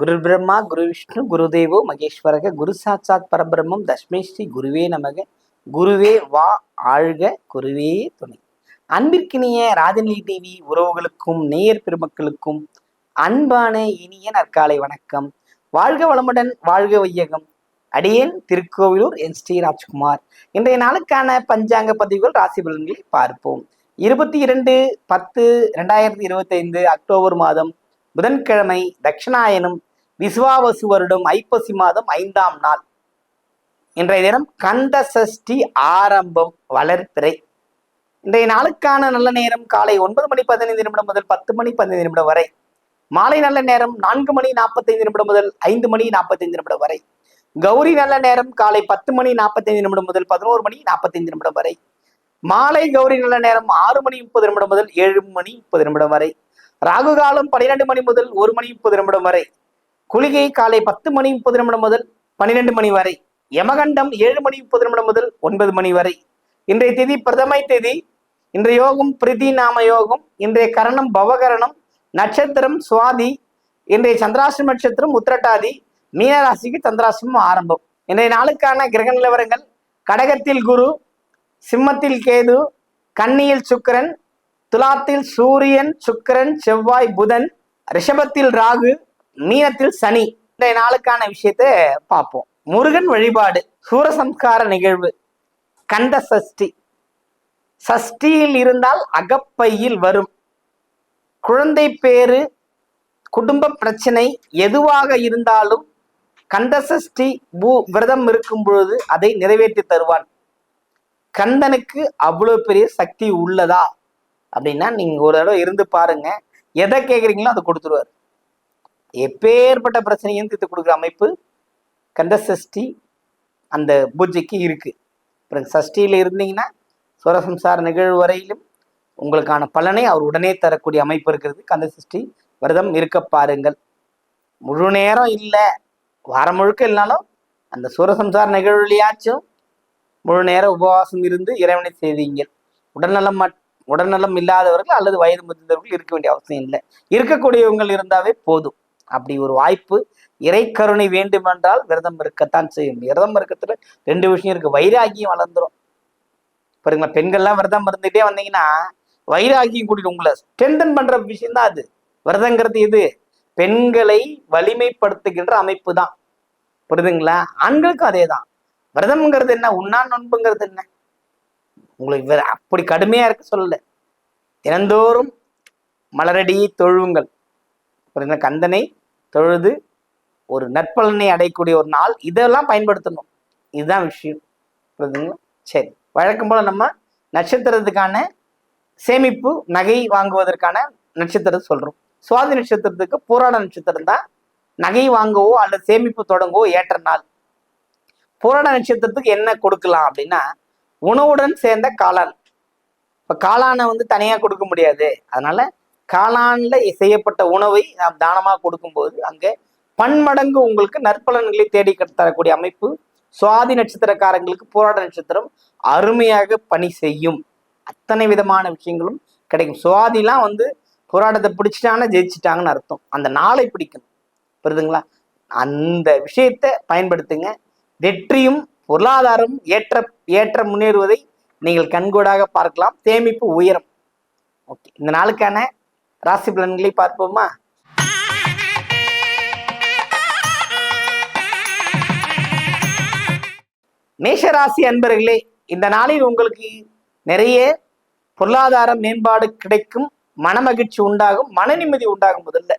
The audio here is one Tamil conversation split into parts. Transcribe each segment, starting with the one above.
குரு பிரம்மா குரு விஷ்ணு குரு தேவோ மகேஸ்வரக குரு சாட்சாத் பரபிரம்மம் தஸ்மை ஸ்ரீ குருவே நமக. குருவே வா ஆழ்க குருவே துணை. அன்பிற்கினிய ராஜநிலை டிவி உறவுகளுக்கும் நேயர் பெருமக்களுக்கும் அன்பான இனிய நற்காலை வணக்கம். வாழ்க வளமுடன் வாழ்க வையகம். அடியேன் திருக்கோவிலூர் என் ஸ்ரீ ராஜ்குமார். இன்றைய நாளுக்கான பஞ்சாங்க பதிவுகள் ராசி பலன்களை பார்ப்போம். இருபத்தி இரண்டு பத்து ரெண்டாயிரத்தி இருபத்தி ஐந்து அக்டோபர் மாதம் புதன்கிழமை தட்சிணாயனம் விசுவாவசு வருடம் ஐப்பசி மாதம் ஐந்தாம் நாள். இன்றைய தினம் கந்த சஷ்டி ஆரம்பம் வளர்ப்பிறை இன்றைய நாளுக்கான நல்ல நேரம் காலை ஒன்பது மணி பதினைந்து நிமிடம் முதல் பத்து மணி பதினைந்து நிமிடம் வரை. மாலை நல்ல நேரம் நான்கு மணி நாற்பத்தைந்து நிமிடம் முதல் ஐந்து மணி நாற்பத்தைந்து நிமிடம் வரை. கௌரி நல்ல நேரம் காலை பத்து மணி நாற்பத்தைந்து நிமிடம் முதல் பதினோரு மணி நாற்பத்தைந்து நிமிடம் வரை. மாலை கௌரி நல்ல நேரம் ஆறு மணி முப்பது நிமிடம் முதல் ஏழு மணி முப்பது நிமிடம் வரை. ராகு காலம் பன்னிரெண்டு மணி முதல் ஒரு மணி முப்பது நிமிடம் வரை. குளிகை காலை பத்து மணி முப்பது நிமிடம் முதல் பன்னிரெண்டு மணி வரை யமகண்டம் ஏழு மணி முப்பது நிமிடம் முதல் ஒன்பது மணி வரை. இன்றைய தேதி பிரதமை தேதி. இன்றைய யோகம் பிரிதி நாம யோகம். இன்றைய கரணம் பவகரணம். நட்சத்திரம் சுவாதி. இன்றைய சந்திராசிரம நட்சத்திரம் உத்திரட்டாதி. மீனராசிக்கு சந்திராசிரமம் ஆரம்பம். இன்றைய நாளுக்கான கிரக நிலவரங்கள். கடகத்தில் குரு சிம்மத்தில் கேது கன்னியில் சுக்கரன் துலாத்தில் சூரியன் சுக்கரன் செவ்வாய் புதன் ரிஷபத்தில் ராகு மீனத்தில் சனி இன்றைய நாளுக்கான விஷயத்தை பார்ப்போம். முருகன் வழிபாடு சூரசம்ஸ்கார நிகழ்வு கந்த சஷ்டி. சஷ்டியில் இருந்தால் அகப்பையில் வரும். குழந்தை பேரு குடும்ப பிரச்சனை எதுவாக இருந்தாலும் கந்த சஷ்டி பூ விரதம் இருக்கும் பொழுது அதை நிறைவேற்றி தருவான். கந்தனுக்கு அவ்வளோ பெரிய சக்தி உள்ளதா? அப்படின்னா நீங்க ஒரு தடவை இருந்து பாருங்க. எதை கேட்குறீங்களோ அதை கொடுத்துருவார். எப்பேற்பட்ட பிரச்சனையும் தீர்த்து கொடுக்குற அமைப்பு கந்த சஷ்டி அந்த பூஜைக்கு இருக்குது அப்புறம் சஷ்டியில் இருந்தீங்கன்னா சுரசம்சார நிகழ்வு வரையிலும் உங்களுக்கான பலனை அவர் உடனே தரக்கூடிய அமைப்பு இருக்கிறது. கந்த சஷ்டி விரதம் இருக்க பாருங்கள். முழு நேரம் இல்லை. வாரம் முழுக்க இல்லைனாலும் அந்த சூரசம்சார நிகழ்வுலையாச்சும் முழு நேரம் உபவாசம் இருந்து இறைவனை செய்தீங்கள் உடல்நலம் மட் உடல்நலம் இல்லாதவர்கள் அல்லது வயது முதிர்ந்தவர்கள் இருக்க வேண்டிய அவசியம் இல்லை. இருக்கக்கூடியவங்கள் இருந்தாவே போதும். அப்படி ஒரு வாய்ப்பு இறைக்கருணை வேண்டுமென்றால் விரதம் இருக்கத்தான் செய்யும். விரதம் இருக்கிறதுல ரெண்டு விஷயம் இருக்கு. வைராகியம் வளர்ந்துரும். பாருங்களா பெண்கள்லாம் விரதம் இருந்துகிட்டே வந்தீங்கன்னா வைராகியம் கூட்டிட்டு உங்களை. ஸ்ட்ரென்தன் பண்ற விஷயம் தான் அது. விரதங்கிறது இது பெண்களை வலிமைப்படுத்துகின்ற அமைப்பு தான் புரியுதுங்களா? ஆண்களுக்கும் அதே தான் விரதம்ங்கிறது என்ன? உண்ணா நோன்புங்கிறது என்ன? உங்களுக்கு அப்படி கடுமையா இருக்க சொல்லல. தினந்தோறும் மலரடியை தொழுவுங்கள். புரியுதுங்களா? கந்தனை தொழுது ஒரு நற்பலனை அடையக்கூடிய ஒரு நாள் இதெல்லாம் பயன்படுத்தணும். இதுதான் விஷயம். புரியுதுங்களா? சரி. வழக்கம் போல நம்ம நட்சத்திரத்துக்கான சேமிப்பு நகை வாங்குவதற்கான நட்சத்திரத்தை சொல்றோம். சுவாதி நட்சத்திரத்துக்கு போராட நட்சத்திரம் தான். நகை வாங்கவோ அல்லது சேமிப்பு தொடங்கவோ ஏற்ற நாள். போராட நட்சத்திரத்துக்கு என்ன கொடுக்கலாம் அப்படின்னா உணவுடன் சேர்ந்த காளான். இப்போ காளானை வந்து தனியாக கொடுக்க முடியாது. அதனால காளான்ல செய்யப்பட்ட உணவை நாம் தானமாக கொடுக்கும்போது அங்கே பன்மடங்கு உங்களுக்கு நற்பலன்களை தேடி தரக்கூடிய அமைப்பு சுவாதி நட்சத்திரக்காரங்களுக்கு போராட நட்சத்திரம் அருமையாக பணி செய்யும். அத்தனை விதமான விஷயங்களும் கிடைக்கும். சுவாதிலாம் வந்து போராட்டத்தை பிடிச்சிட்டாங்கன்னா ஜெயிச்சிட்டாங்கன்னு அர்த்தம். அந்த நாளை பிடிக்கணும். புரியுதுங்களா? அந்த விஷயத்தை பயன்படுத்துங்க. வெற்றியும் பொருளாதாரம் ஏற்ற ஏற்ற முன்னேறுவதை நீங்கள் கண்கூடாக பார்க்கலாம். சேமிப்பு உயரம். ஓகே. இந்த நாளுக்கான ராசி பலன்களை பார்ப்போமா? மேஷராசி அன்பர்களே இந்த நாளில் உங்களுக்கு நிறைய பொருளாதார மேம்பாடு கிடைக்கும் மனமகிழ்ச்சி உண்டாகும் மன நிம்மதி உண்டாகும் முதல்ல.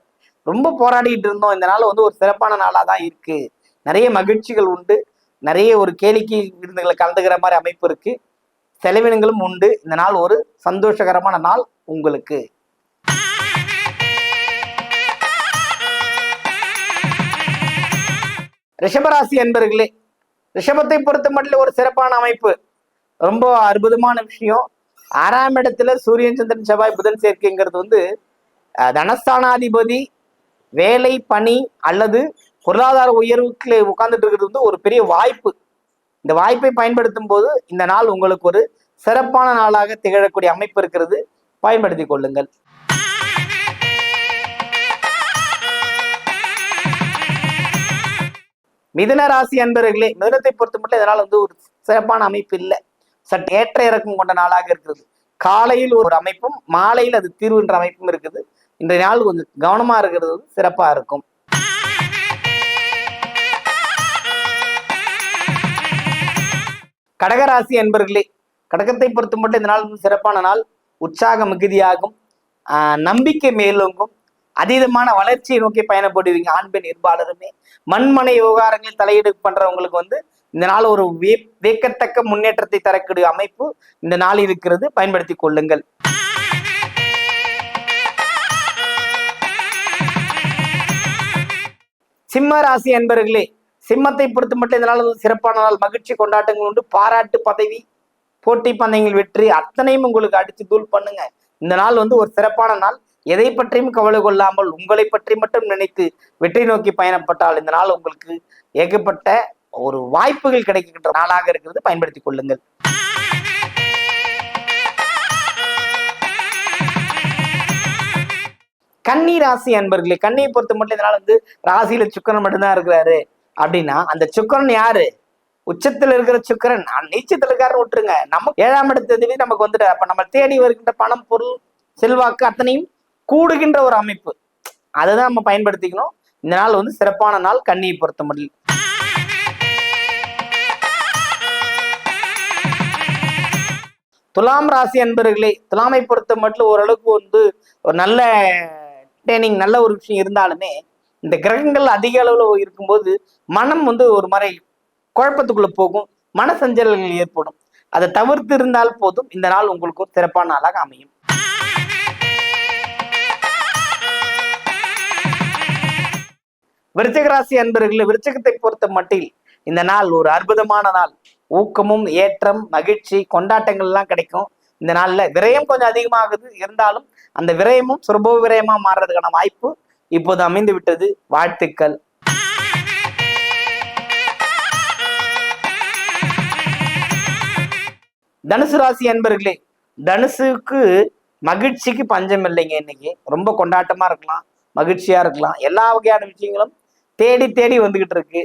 ரொம்ப போராடிட்டு இருந்தோம். இந்த நாள் வந்து ஒரு சிறப்பான நாளாக தான் இருக்கு. நிறைய மகிழ்ச்சிகள் உண்டு. நிறைய ஒரு கேளிக்கை விருந்துகளை கலந்துக்கிற மாதிரி அமைப்பு இருக்கு. செலவினங்களும் உண்டு. இந்த நாள் ஒரு சந்தோஷகரமான நாள் உங்களுக்கு. ரிஷபராசி என்பர்களே ரிஷபத்தை பொறுத்த மட்டும் ஒரு சிறப்பான அமைப்பு. ரொம்ப அற்புதமான விஷயம். ஆறாம் இடத்துல சூரியன் சந்திரன் செவ்வாய் புதன் சேர்க்கைங்கிறது வந்து தனஸ்தானாதிபதி வேலை பணி அல்லது பொருளாதார உயர்வுக்கு உட்கார்ந்துட்டு இருக்கிறது வந்து ஒரு பெரிய வாய்ப்பு. இந்த வாய்ப்பை பயன்படுத்தும் போது இந்த நாள் உங்களுக்கு ஒரு சிறப்பான நாளாக திகழக்கூடிய அமைப்பு இருக்கிறது. பயன்படுத்திக் கொள்ளுங்கள். மிதுன ராசி அன்பர்களே மிதனத்தை பொறுத்த மட்டும் இதனால் வந்து ஒரு சிறப்பான அமைப்பு இல்லை. சற்று ஏற்ற இறக்கம் கொண்ட நாளாக இருக்கிறது. காலையில் ஒரு அமைப்பும் மாலையில் அது தீர்வுன்ற அமைப்பும் இருக்குது. இந்த நாள் கொஞ்சம் கவனமா இருக்கிறது வந்து சிறப்பாக இருக்கும். கடகராசி அன்பர்களே கடகத்தை பொறுத்த மட்டும் இந்த நாள் வந்து சிறப்பான நாள். உற்சாக மிகுதியாகும். நம்பிக்கை மேலோங்கும். அதீதமான வளர்ச்சியை நோக்கி பயணப்படுவீங்க. ஆண் பெண் இருபாலருமே. மண்மனை விவகாரங்களில் தலையீடு பண்றவங்களுக்கு வந்து இந்த நாள் ஒரு விய- வியக்கத்தக்க முன்னேற்றத்தை தரக்கூடிய அமைப்பு இந்த நாள் இருக்கிறது. பயன்படுத்தி கொள்ளுங்கள். சிம்ம ராசி அன்பர்களே சிம்மத்தை பொறுத்து மட்டும் இந்த நாள் சிறப்பான நாள். மகிழ்ச்சி கொண்டாட்டங்கள் உண்டு. பாராட்டு பதவி போட்டி பந்தயங்கள் வெற்றி அத்தனையும் உங்களுக்கு அடிச்சு தூள் பண்ணுங்க. இந்த நாள் வந்து ஒரு சிறப்பான நாள். எதை பற்றியும் கவலை கொள்ளாமல் உங்களை பற்றி மட்டும் நினைத்து வெற்றி நோக்கி பயணப்பட்டால் இந்த நாள் உங்களுக்கு ஏகப்பட்ட ஒரு வாய்ப்புகள் கிடைக்கின்ற நாளாக இருக்கிறது. பயன்படுத்திக் கொள்ளுங்கள். கன்னி ராசி அன்பர்களே கன்னியை பொறுத்த மட்டும் இதனால வந்து ராசியில சுக்கரன் மட்டும்தான் இருக்கிறாரு. அப்படின்னா அந்த சுக்கரன் யாரு? உச்சத்துல இருக்கிற சுக்கரன். நான் நீச்சத்துல இருக்காருன்னு விட்டுருங்க. நம்ம ஏழாம் இடத்துல நமக்கு வந்துட்டு அப்ப நம்ம தேடி வருகின்ற பணம் பொருள் செல்வாக்கு அத்தனையும் கூடுகின்ற ஒரு அமைப்பு. அதை தான் நம்ம பயன்படுத்திக்கணும். இந்த நாள் வந்து சிறப்பான நாள். கண்ணியை பொறுத்த முடியல துலாம் ராசி அன்பர்களே துலாமை பொறுத்த மட்டும் ஓரளவுக்கு வந்து ஒரு நல்ல ட்ரைனிங் நல்ல ஒரு விஷயம் இருந்தாலுமே இந்த கிரகங்கள் அதிக அளவில் இருக்கும்போது மனம் வந்து ஒரு மாதிரி குழப்பத்துக்குள்ள போகும். மனசஞ்சல்கள் ஏற்படும். அதை தவிர்த்து இருந்தால் போதும். இந்த நாள் உங்களுக்கு ஒரு சிறப்பான நாளாக அமையும். விருச்சக ராசி அன்பர்களே விருச்சகத்தை பொறுத்த மட்டில் இந்த நாள் ஒரு அற்புதமான நாள். ஊக்கமும் ஏற்றம் மகிழ்ச்சி கொண்டாட்டங்கள் எல்லாம் கிடைக்கும். இந்த நாளில் விரயம் கொஞ்சம் அதிகமாகுது. இருந்தாலும் அந்த விரயமும் சுரபோ விரயமா மாறுறதுக்கான வாய்ப்பு இப்போது அமைந்து விட்டது. வாழ்த்துக்கள். தனுசு ராசி அன்பர்களே தனுசுக்கு மகிழ்ச்சிக்கு பஞ்சம் இல்லைங்க இன்னைக்கு. ரொம்ப கொண்டாட்டமா இருக்கலாம் மகிழ்ச்சியா இருக்கலாம். எல்லா வகையான விஷயங்களும் தேடி தேடி வந்துகிட்டு இருக்கு.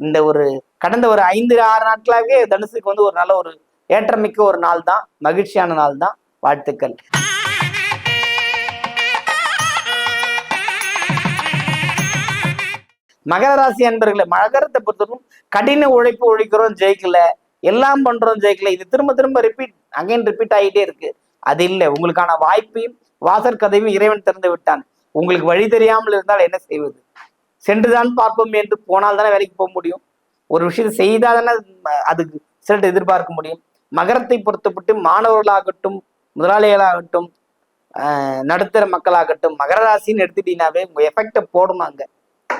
இந்த ஒரு கடந்த ஒரு ஐந்து ஆறு நாட்களாகவே தனுசுக்கு வந்து ஒரு நல்ல ஒரு ஏற்றமிக்க ஒரு நாள் தான். மகிழ்ச்சியான நாள் தான். வாழ்த்துக்கள். மகர ராசி அன்பர்களை மகரத்தை பொறுத்தவரைக்கும் கடின உழைப்பு உழைக்கிறோம் ஜெயிக்கல. எல்லாம் பண்றோம் ஜெயிக்கல. இது திரும்ப திரும்ப ரிப்பீட் அகைன் ரிப்பீட் ஆகிட்டே இருக்கு. அது இல்லை. உங்களுக்கான வாய்ப்பையும் வாசற்கதையும் இறைவன் திறந்து விட்டான். உங்களுக்கு வழி தெரியாமல் இருந்தால் என்ன செய்வது? சென்றுதான் பார்ப்போம் என்று போனால் தானே வேலைக்கு போக முடியும்? ஒரு விஷயத்தை செய்தால் தானே அதுக்கு சிலட்டு எதிர்பார்க்க முடியும். மகரத்தை பொறுத்தப்பட்டு மாணவர்களாகட்டும் முதலாளிகளாகட்டும் ஆஹ் நடுத்தர மக்களாகட்டும் மகர ராசின்னு எடுத்துட்டீங்கன்னாவே உங்கள் எஃபெக்டை போடணும் அங்க.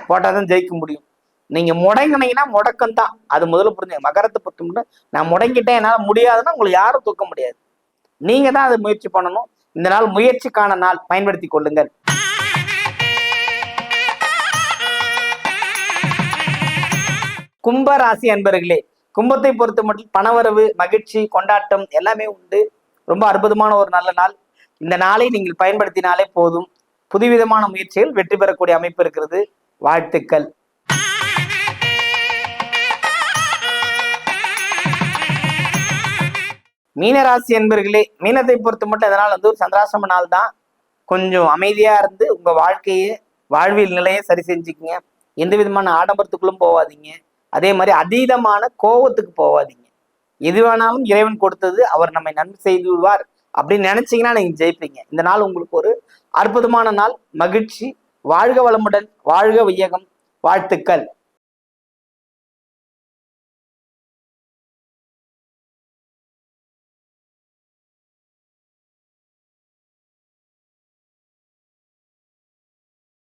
போட்டால் தான் ஜெயிக்க முடியும். நீங்க முடங்கினீங்கன்னா முடக்கம் தான் அது முதல்ல புரிஞ்சுங்க. மகரத்தை பொறுத்த மட்டும் நான் முடங்கிட்டேன் என்னால் முடியாதுன்னா உங்களை யாரும் தூக்க முடியாது. நீங்கள் தான் அதை முயற்சி பண்ணணும். இந்த நாள் முயற்சிக்கான நாள். பயன்படுத்தி கொள்ளுங்கள். கும்ப ராசி அன்பர்களே கும்பத்தை பொறுத்த மட்டும் பணவரவு மகிழ்ச்சி கொண்டாட்டம் எல்லாமே உண்டு. ரொம்ப அற்புதமான ஒரு நல்ல நாள். இந்த நாளை நீங்கள் பயன்படுத்தினாலே போதும். புதுவிதமான முயற்சிகள் வெற்றி பெறக்கூடிய அமைப்பு இருக்கிறது. வாழ்த்துக்கள். மீனராசி என்பர்களே மீனத்தை பொறுத்த மட்டும் இதனால் வந்து ஒரு சந்திராசிரம நாள் தான். கொஞ்சம் அமைதியாக இருந்து உங்கள் வாழ்க்கையை வாழ்வியல் நிலையை சரி செஞ்சுக்கங்க. எந்த விதமான ஆடம்பரத்துக்குள்ளும் போகாதீங்க. அதே மாதிரி அதீதமான கோபத்துக்கு போகாதீங்க எது வேணாலும் இறைவன் கொடுத்தது அவர் நம்மை நன்மை செய்து விடுவார் அப்படின்னு நினைச்சீங்கன்னா நீங்க ஜெயிப்பீங்க. இந்த நாள் உங்களுக்கு ஒரு அற்புதமான நாள். மகிழ்ச்சி. வாழ்க வளமுடன். வாழ்க வையகம். வாழ்த்துக்கள்.